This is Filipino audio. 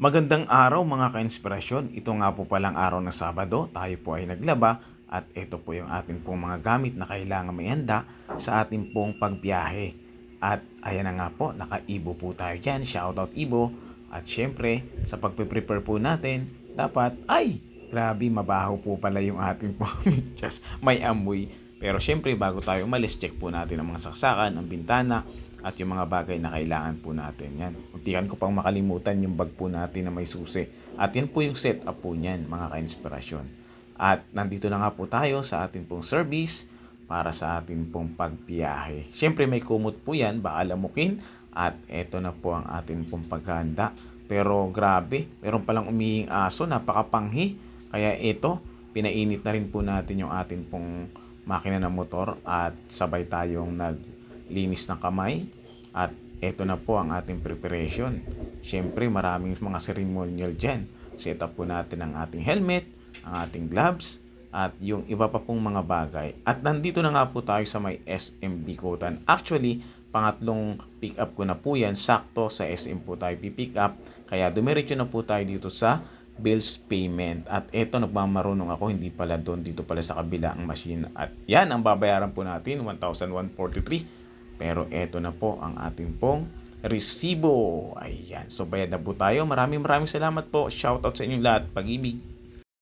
Magandang araw mga ka-inspirasyon. Ito nga po palang araw ng Sabado. Tayo po ay naglaba at ito po yung ating pong mga gamit na kailangan may handa sa ating pong pagbiyahe. At ayan na nga po, naka-Ibo po tayo dyan. Shoutout Ibo. At syempre, sa pagpe-prepare po natin, dapat, ay, grabe, mabaho po pala yung ating pong medyas. May amoy. Pero syempre, bago tayo umalis, check po natin ang mga saksakan, ang bintana, at yung mga bagay na kailangan po natin. Yan. Untikan ko pang makalimutan yung bag po natin na may susi. At yan po yung setup po niyan, mga ka-inspirasyon. At nandito na nga po tayo sa ating pong service para sa ating pong pagbiyahe. Siyempre may kumot po yan, baka lamukin. At eto na po ang ating pong paghanda. Pero grabe, meron palang umihing aso, napakapanghi. Kaya ito, pinainit na rin po natin yung ating pong makina ng motor at sabay tayong naglinis ng kamay. At eto na po ang ating preparation. Siyempre maraming mga ceremonial dyan. Set up po natin ang ating helmet, ang ating gloves, at yung iba pa pong mga bagay. At nandito na nga po tayo sa may SM Bikotan. Actually, pangatlong pick up ko na po yan. Sakto sa SM po tayo pipick up. Kaya dumiretso na po tayo dito sa bills payment. At eto, nagmamarunong ako. Hindi pala doon. Dito pala sa kabila ang machine. At yan, ang babayaran po natin. 1,143. Pero eto na po ang ating pong resibo. Ayan. So bayad na po tayo. Maraming maraming salamat po. Shoutout sa inyong lahat. Pag-ibig.